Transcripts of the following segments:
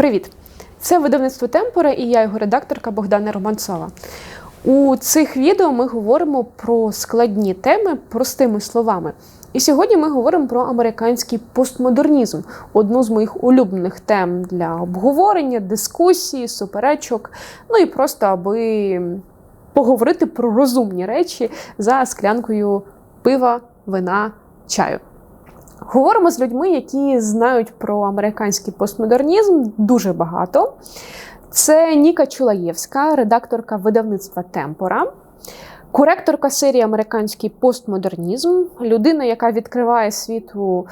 Привіт! Це видавництво Темпора і я його редакторка Богдана Романцова. У цих відео ми говоримо про складні теми простими словами. І сьогодні ми говоримо про американський постмодернізм, одну з моїх улюблених тем для обговорення, дискусії, суперечок. Ну і просто аби поговорити про розумні речі за склянкою пива, вина, чаю. Говоримо з людьми, які знають про американський постмодернізм дуже багато. Це Ніка Чулаєвська, редакторка видавництва Темпора, коректорка серії Американський постмодернізм, людина, яка відкриває світу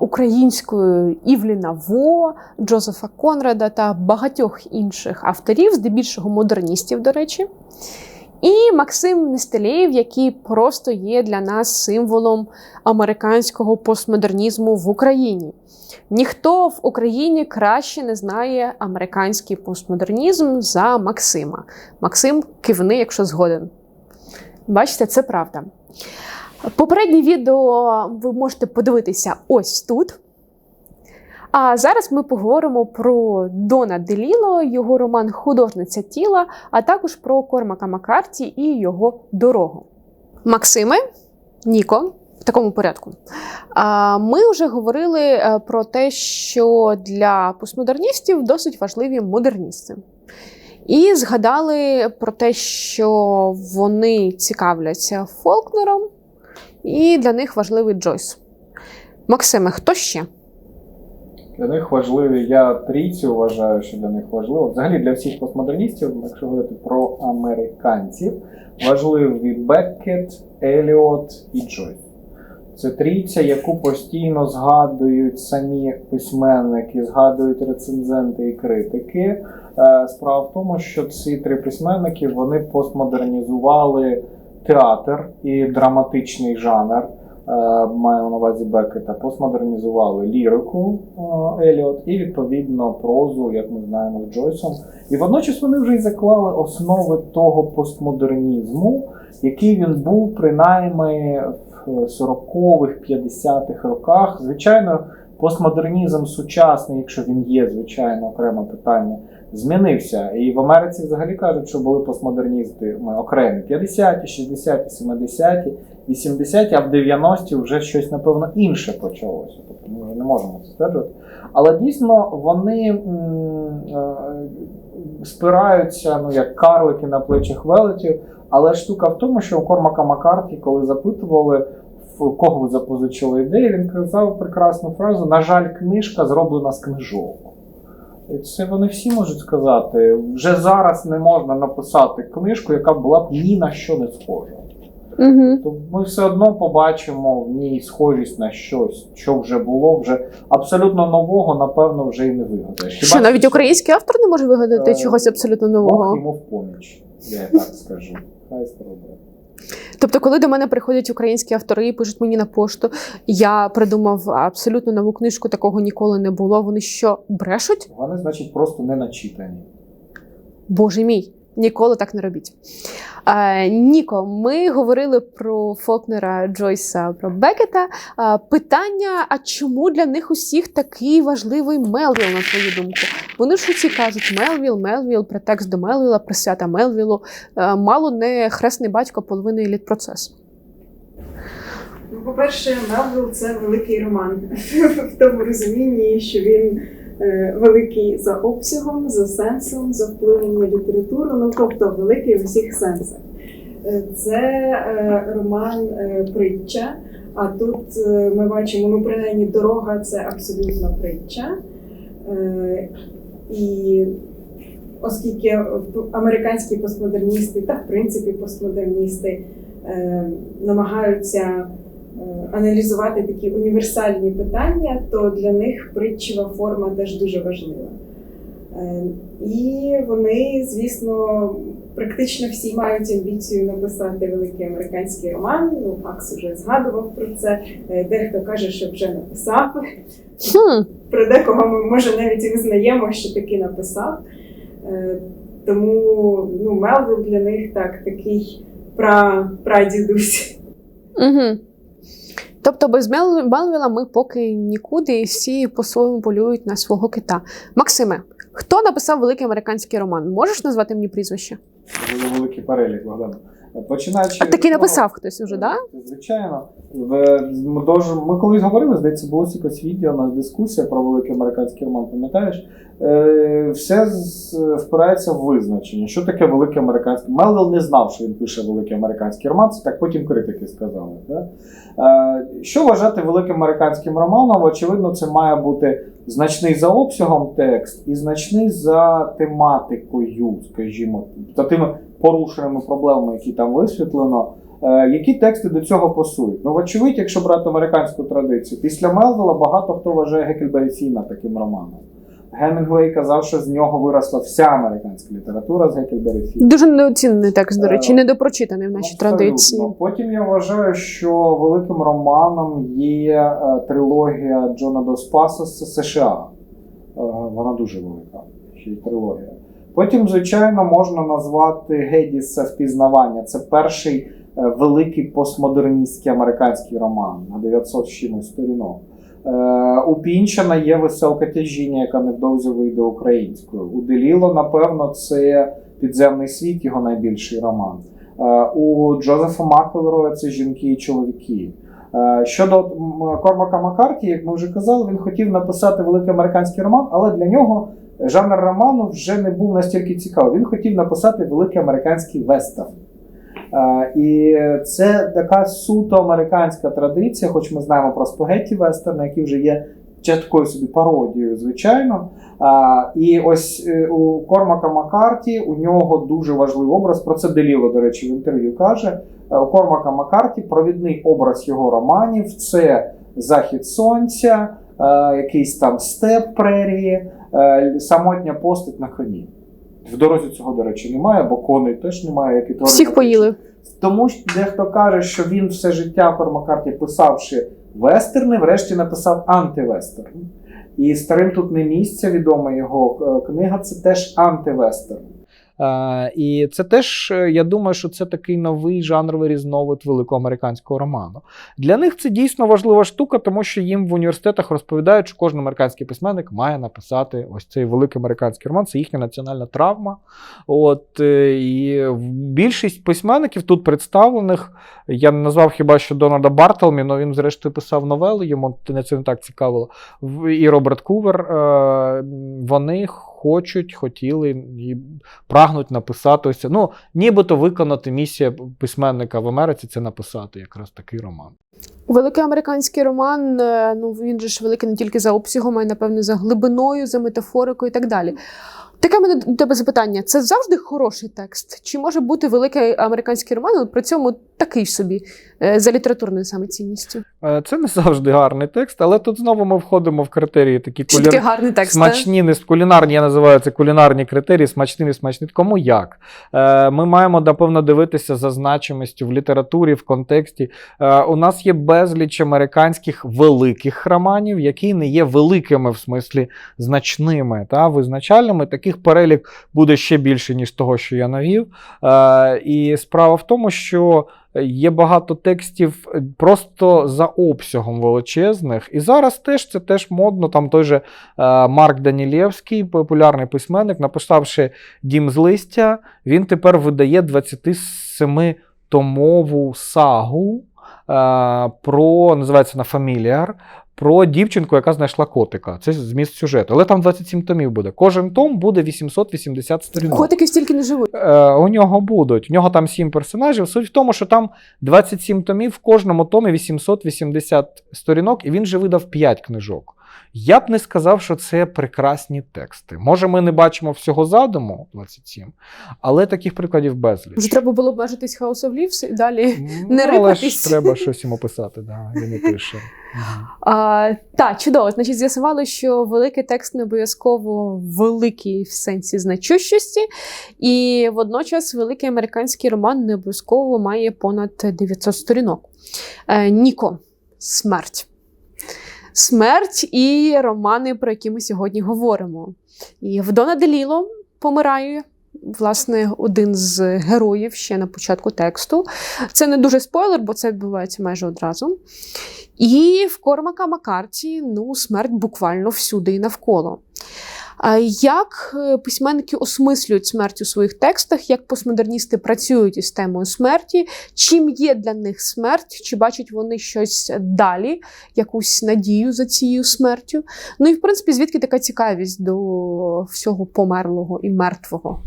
українською Івліна Во, Джозефа Конрада та багатьох інших авторів, здебільшого модерністів, до речі. І Максим Нестелєєв, який просто є для нас символом американського постмодернізму в Україні. Ніхто в Україні краще не знає американський постмодернізм за Максима. Максим кивни, якщо згоден. Бачите, це правда. Попереднє відео ви можете подивитися ось тут. А зараз ми поговоримо про Дона Деліло, його роман Художниця тіла, а також про Кормака Маккарті і його дорогу. Максиме, Ніко, в такому порядку. Ми вже говорили е, про те, що для постмодерністів досить важливі модерністи. І згадали про те, що вони цікавляться Фолкнером, і для них важливий Джойс. Максиме, хто ще? Для них важливі, я трійцю вважаю, що для них важливо. Взагалі для всіх постмодерністів, якщо говорити про американців, важливі Беккет, Еліот і Джойс. Це трійця, яку постійно згадують самі письменники, згадують рецензенти і критики. Е, Справа в тому, що ці три письменники вони постмодернізували театр і драматичний жанр. Е, Маю на увазі Беккета, постмодернізували лірику е, Еліот і відповідно прозу, як ми знаємо, з Джойсом. І водночас вони вже й заклали основи того постмодернізму, який він був принаймні в 40-х, 50-х роках. Звичайно, постмодернізм сучасний, якщо він є, звичайно, окреме питання, змінився. І в Америці взагалі кажуть, що були постмодерністи окремі 50-ті, 60-ті, 70-ті. 80-ті, а в 90-ті вже щось, напевно, інше почалося. Тобто ми вже не можемо це стверджувати. Але дійсно вони е, спираються, ну, як карлики на плечах велетів. Але штука в тому, що у Кормака Маккарті, коли запитували, в кого ви запозичили ідею, він казав прекрасну фразу: на жаль, книжка зроблена з книжок. І це вони всі можуть сказати. Вже зараз не можна написати книжку, яка була б ні на що не схожа. Угу. То ми все одно побачимо в ній схожість на щось, що вже було, вже абсолютно нового, напевно, вже і не вигадаєш. Хіба Що навіть український автор не може вигадати Е, чогось абсолютно Бог нового. йому в поміч, я так скажу. Хай спробує. Тобто, коли до мене приходять українські автори і пишуть мені на пошту, я придумав абсолютно нову книжку, такого ніколи не було. Вони що брешуть? Вони, значить, просто не начитані. Боже мій, ніколи так не робіть. Е, Ніко, ми говорили про Фолкнера Джойса, про Бекета. Е, питання: а чому для них усіх такий важливий Мелвіл, на твою думку? Вони ж усі кажуть Мелвіл, Мелвіл, претекст до Мелвіла, присвята Мелвілу. Е, мало не хресний батько половини еліт процесу. Ну, по-перше, Мелвіл це великий роман в тому розумінні, що він великий за обсягом, за сенсом, за впливом на літературу, ну тобто великий в усіх сенсах. Е, Це е, роман е, притча. А тут е, ми бачимо, ну принаймні дорога це абсолютно притча. Е, І оскільки американські постмодерністи та в принципі постмодерністи е, намагаються е, аналізувати такі універсальні питання, то для них притчева форма теж дуже важлива. Е, І вони, звісно, практично всі мають амбіцію написати великий американський роман. Ну, Макс вже згадував про це. Е, Дехто каже, що вже написав. Хм. Про декого ми може навіть і визнаємо, що таки написав. Е, Тому ну, Мелвіл для них так такий пра, прадідусь. Угу. Тобто без Мел- Мелвіла ми поки нікуди і всі по-своєму полюють на свого кита. Максиме, хто написав великий американський роман? Можеш назвати мені прізвище? Дуже великий перелік, Богдан. Починаючи А таки написав хтось уже, да? Звичайно. В, ми, дуже, ми колись говорили, здається, було якось відео на дискусія про великий американський роман, пам'ятаєш? Е, все впирається в визначення. Що таке великий американський? Мелвіл не знав, що він пише великий американський роман, це так потім критики сказали. Да? Е, що вважати великим американським романом? Очевидно, це має бути значний за обсягом текст і значний за тематикою, скажімо, за тими порушеними проблемами, які там висвітлено. Е, Які тексти до цього пасують? Ну, вочевидь, якщо брати американську традицію, після Мелвіла багато хто вважає Геккельбері Фіна таким романом. Гемінгвей казав, що з нього виросла вся американська література з Геккельбері Фіна. Дуже недооцінений текст, до речі, Е, недопрочитаний в нашій Абсолютно. традиції. Потім я вважаю, що великим романом є е, трилогія Джона Дос Пасос США. Вона дуже велика, ще й трилогія. Потім, звичайно, можна назвати Гедіса впізнавання. Це перший е, великий постмодерністський американський роман на 900 з чимось сторінок. Е, У Пінчана є веселка тяжіння, яка невдовзі вийде українською. У Деліло, напевно, це підземний світ, його найбільший роман. Е, У Джозефа Маклероя це жінки і чоловіки. Е, Щодо Кормака Маккарті, як ми вже казали, він хотів написати великий американський роман, але для нього жанр роману вже не був настільки цікавий. Він хотів написати великий американський вестерн. І це така суто американська традиція, хоч ми знаємо про спагетті вестерни, які вже є часткою собі пародією, звичайно. А, і ось е, у Кормака Маккарті у нього дуже важливий образ. Про це Деліло, до речі, в інтерв'ю каже. Е, У Кормака Маккарті провідний образ його романів це захід сонця, е, якийсь там степ прерії, е, самотня постать на коні. В дорозі цього, до речі, немає, бо коней теж немає, як і тварин. Всіх поїли. Тому що дехто каже, що він все життя Кормакарті, писавши вестерни, врешті написав антивестерн. І старим тут не місце, відома його е, книга, це теж антивестерн. Е, і це теж, е, я думаю, що це такий новий жанровий різновид великого американського роману. Для них це дійсно важлива штука, тому що їм в університетах розповідають, що кожен американський письменник має написати ось цей великий американський роман. Це їхня національна травма. От, е, і більшість письменників тут представлених. Я не назвав хіба що Дональда Бартлмі, але він, зрештою, писав новели, йому це не так цікавило. І Роберт Кувер. Вони хочуть, хотіли і прагнуть написати ось. Ну, нібито виконати місія письменника в Америці це написати якраз такий роман. Великий американський роман, е, ну він же ж великий не тільки за обсягом, а й напевно за глибиною, за метафорикою і так далі. Таке мене до тебе запитання: це завжди хороший текст? Чи може бути великий американський роман, але при цьому такий собі за літературною саме цінністю? Е, Це не завжди гарний текст, але тут знову ми входимо в критерії такі кулі... такий гарний текст? Смачні, не кулінарні, я називаю це кулінарні критерії, смачні, не смачні. Кому як? Е, ми маємо, напевно, дивитися за значимістю в літературі, в контексті. Е, у нас є безліч американських великих романів, які не є великими в смислі значними та визначальними. Таких перелік буде ще більше, ніж того, що я навів. Е, і справа в тому, що є багато текстів е, просто за обсягом величезних. І зараз теж це теж модно. Там той же е, Марк Данілєвський, популярний письменник, написавши Дім з листя, він тепер видає 27 томову сагу. е, Про називається на фаміліар. Про дівчинку, яка знайшла котика. Це зміст сюжету. Але там 27 томів буде. Кожен том буде 880 сторінок. Котики стільки не живуть. Е, у нього будуть. У нього там 7 персонажів. Суть в тому, що там 27 томів, в кожному томі 880 сторінок, і він же видав 5 книжок. Я б не сказав, що це прекрасні тексти. Може, ми не бачимо всього задуму 27, але таких прикладів безліч. Вже треба було обмежитись House of Leaves і далі. Ну, не але ж треба щось йому писати, да, він і пише. А, так, чудово. Значить, з'ясували, що великий текст не обов'язково великий в сенсі значущості, і водночас великий американський роман не обов'язково має понад 900 сторінок. Е, Ніко, смерть. Смерть і романи, про які ми сьогодні говоримо. І Вдона Деліло помирає власне, один з героїв ще на початку тексту. Це не дуже спойлер, бо це відбувається майже одразу. І в Кормака Макарті ну, смерть буквально всюди і навколо. Як е, письменники осмислюють смерть у своїх текстах, як постмодерністи працюють із темою смерті, чим є для них смерть, чи бачать вони щось далі, якусь надію за цією смертю? Ну і в принципі, звідки така цікавість до всього померлого і мертвого?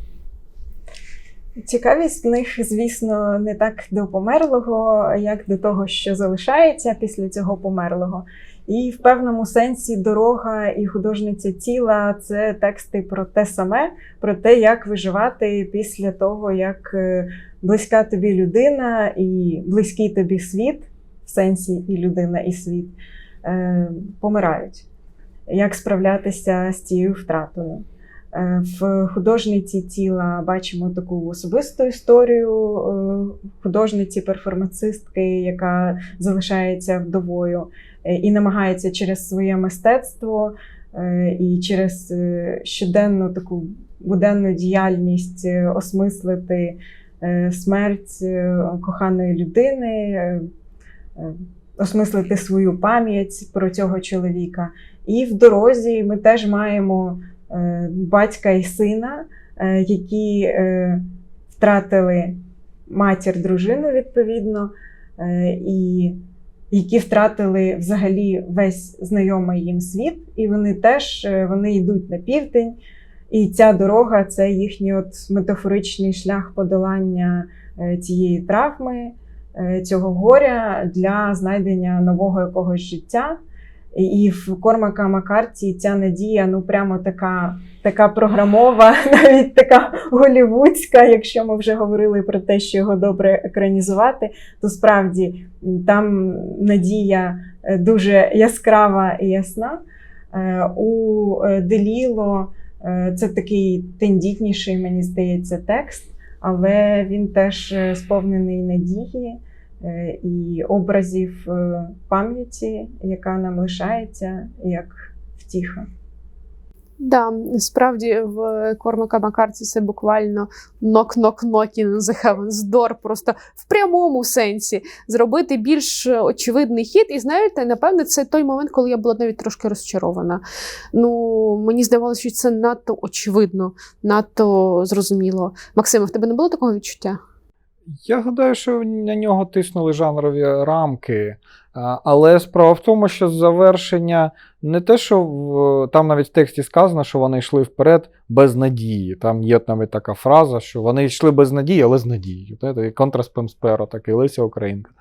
Цікавість в них, звісно, не так до померлого, як до того, що залишається після цього померлого. І в певному сенсі дорога і художниця тіла це тексти про те саме, про те, як виживати після того, як е, близька тобі людина і близький тобі світ, в сенсі і людина, і світ, е, помирають. Як справлятися з цією втратою. Е, В художниці тіла бачимо таку особисту історію е, художниці-перформацистки, яка залишається вдовою е, і намагається через своє мистецтво і через щоденну таку буденну діяльність осмислити смерть коханої людини, осмислити свою пам'ять про цього чоловіка. І в дорозі ми теж маємо батька і сина, е, які е, втратили матір, дружину відповідно, е, і які втратили взагалі весь знайомий їм світ, і вони теж е, вони йдуть на південь. І ця дорога це їхній от метафоричний шлях подолання е, цієї травми, е, цього горя для знайдення нового якогось життя. І в Кормака Макарті ця надія ну прямо така, така програмова, навіть така голівудська. Якщо ми вже говорили про те, що його добре екранізувати, то справді там надія е, дуже яскрава і ясна. Е, У е, Деліло це такий тендітніший, мені здається, текст, але він теж сповнений надії і образів е, пам'яті, яка нам лишається як втіха. Да, справді в Кормака Макарті це буквально knock-knock-knocking the heavens door, просто в прямому сенсі зробити більш очевидний хід. І знаєте, напевне, це той момент, коли я була навіть трошки розчарована. Ну, мені здавалося, що це надто очевидно, надто зрозуміло. Максиме, в тебе не було такого відчуття? Я гадаю, що на нього тиснули жанрові рамки. Але справа в тому, що завершення не те, що в, там навіть в тексті сказано, що вони йшли вперед без надії. Там є навіть така фраза, що вони йшли без надії, але з надією. Знаєте, і контраспемсперо, такий Леся Українка.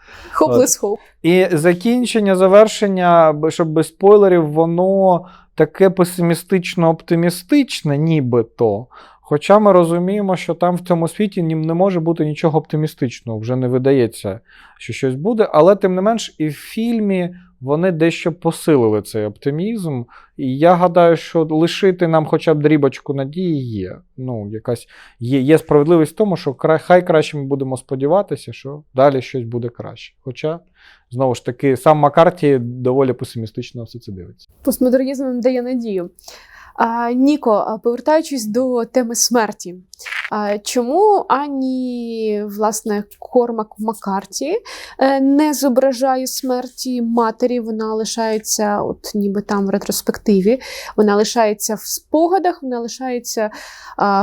Hopeless hope. І закінчення, завершення, щоб без спойлерів, воно таке песимістично-оптимістичне, нібито. Хоча ми розуміємо, що там в цьому світі не може бути нічого оптимістичного, вже не видається, що щось буде. Але тим не менш, і в фільмі вони дещо посилили цей оптимізм. І я гадаю, що лишити нам хоча б дрібочку надії є. Ну, якась є, є справедливість в тому, що хай краще ми будемо сподіватися, що далі щось буде краще. Хоча, знову ж таки, сам Маккарті доволі песимістично все це дивиться. Постмодернізм дає надію. Ніко, повертаючись до теми смерті, чому ані власне Кормак Маккарті е, не зображає смерті матері? Вона лишається, от ніби там в ретроспективі, вона лишається в спогадах, вона лишається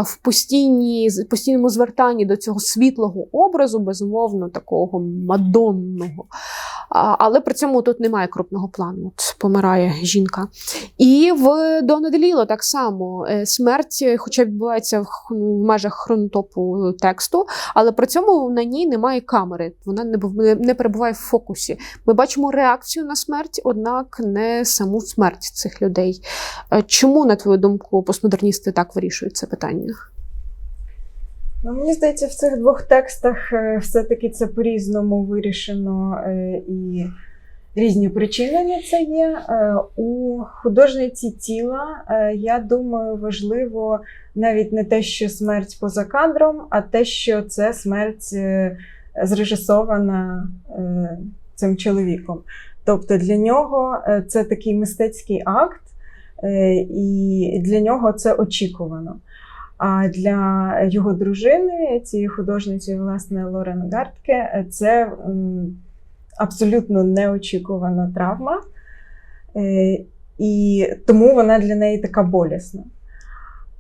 в постійній, постійному звертанні до цього світлого образу, безумовно, такого мадонного. Але при цьому тут немає крупного плану. От помирає жінка. І в Дона Деліло так само е, смерть, хоча відбувається в, ну, в межах хронотопу тексту, але при цьому на ній немає камери. Вона не, не, перебуває в фокусі. Ми бачимо реакцію на смерть, однак не саму смерть цих людей. Е, Чому, на твою думку, постмодерністи так вирішують це питання? Ну, мені здається, в цих двох текстах е, все-таки це по-різному вирішено е, і різні причини на це є. Е, У художниці тіла, е, я думаю, важливо навіть не те, що смерть поза кадром, а те, що це смерть е, зрежисована цим чоловіком. Тобто для нього це такий мистецький акт, і для нього це очікувано. А для його дружини, цієї художниці, власне, Лорен Гартке, це абсолютно неочікувана травма. Е, І тому вона для неї така болісна.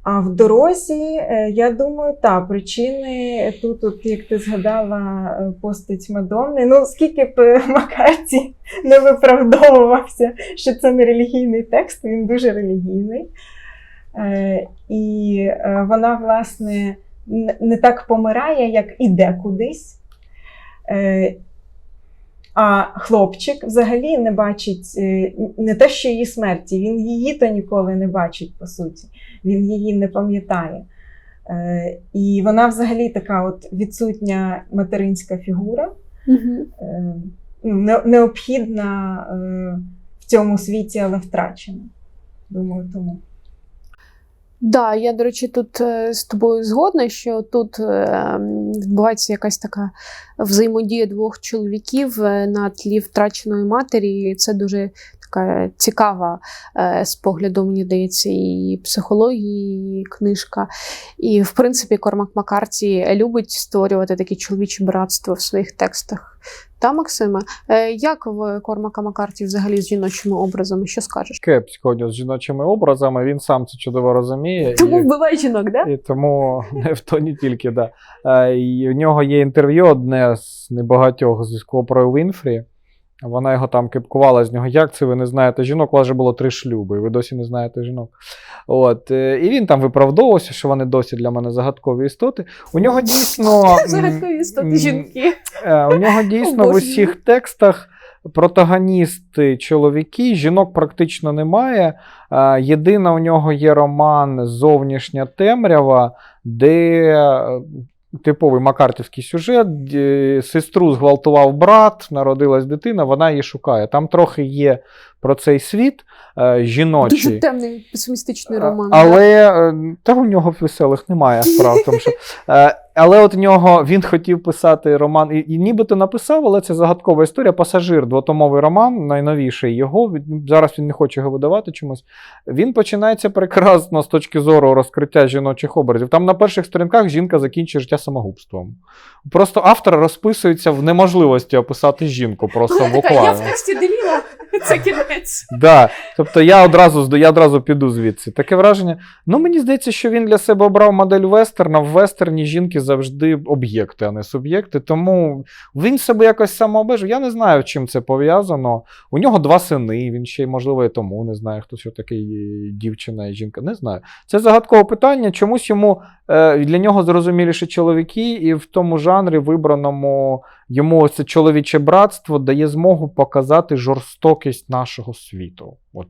А в дорозі, е, я думаю, та причини тут, от, як ти згадала е, постать Мадонни, ну скільки б Макарті не виправдовувався, що це не релігійний текст, він дуже релігійний. І вона, власне, не так помирає, як іде кудись. А хлопчик взагалі не бачить е, не те, що її смерті, він її то ніколи не бачить, по суті. Він її не пам'ятає. Е, І вона взагалі така от відсутня материнська фігура, Угу. не- необхідна в цьому світі, але втрачена. Думаю, тому. Да, я, до речі, тут е, з тобою згодна, що тут е, відбувається якась така взаємодія двох чоловіків е, на тлі втраченої матері. І це дуже така цікава е, з погляду, мені здається, і психології, і книжка. І, в принципі, Кормак Макарті любить створювати такі чоловічі братства в своїх текстах. Та, Максиме, Е, як в Кормака Макарті взагалі з жіночими образами? Що скажеш? Кепсько з жіночими образами, він сам це чудово розуміє. Тому і... вбиває жінок, да? І тому не в то не тільки, да. Е, І в нього є інтерв'ю одне з небагатьох з Опрою Вінфрі. Вона його там кипкувала з нього. Як це ви не знаєте жінок? У вас же було три шлюби, і ви досі не знаєте жінок. От. е, І він там виправдовувався, що вони досі для мене загадкові істоти. У нього дійсно. Загадкові істоти жінки. Е, У нього дійсно в усіх текстах протагоністи чоловіки, жінок практично немає. Е, Єдина у нього є роман Зовнішня темрява, де типовий макартівський сюжет. Сестру зґвалтував брат, народилась дитина, вона її шукає. Там трохи є про цей світ е, жіночий. Дуже темний песимістичний роман. Але е, та у нього веселих немає справ. Тому, що, е, але от нього він хотів писати роман, і, і нібито написав, але це загадкова історія. Пасажир, двотомовий роман, найновіший його. Він- Зараз він не хоче його видавати чомусь. Він починається прекрасно з точки зору розкриття жіночих образів. Там на перших сторінках жінка закінчує життя самогубством. Просто автор розписується в неможливості описати жінку, просто буквально. я в тексті деліла. Це кінець. Да. Тобто я одразу я одразу піду звідси. Таке враження. Ну, мені здається, що він для себе обрав модель вестерна. В вестерні жінки завжди об'єкти, а не суб'єкти. Тому він себе якось самообмежив. Я не знаю, чим це пов'язано. У нього два сини. Він ще й, можливо, і тому не знає, хто що таке е, дівчина і жінка. Не знаю. Це загадкове питання. Чомусь йому е, для нього зрозуміліше чоловіки, і в тому жанрі, вибраному йому це чоловіче братство дає змогу показати жорстокість нашого світу. От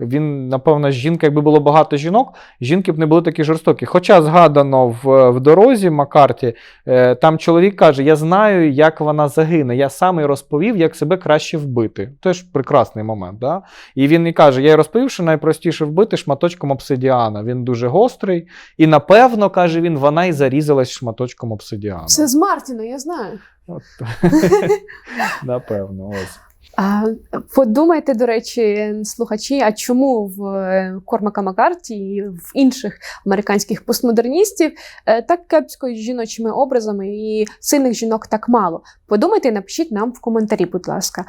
він, напевно, жінка, якби було багато жінок, жінки б не були такі жорстокі. Хоча згадано в, в дорозі Макарті, е, там чоловік каже: Я знаю, як вона загине. Я сам їй розповів, як себе краще вбити. Теж прекрасний момент. Да? І він і каже: Я їй розповів, що найпростіше вбити шматочком обсидіана. Він дуже гострий, і напевно, каже він, вона й зарізалась шматочком обсидіану. Це з Мартіна, я знаю. От. Напевно, ось. А, подумайте, до речі, слухачі, а чому в е, Кормака Макарті і в інших американських постмодерністів е, так кепсько з жіночими образами і сильних жінок так мало? Подумайте і напишіть нам в коментарі, будь ласка.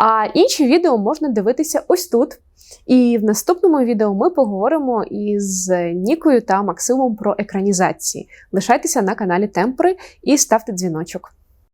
А інші відео можна дивитися ось тут. І в наступному відео ми поговоримо із Нікою та Максимом про екранізації. Лишайтеся на каналі Темпори і ставте дзвіночок.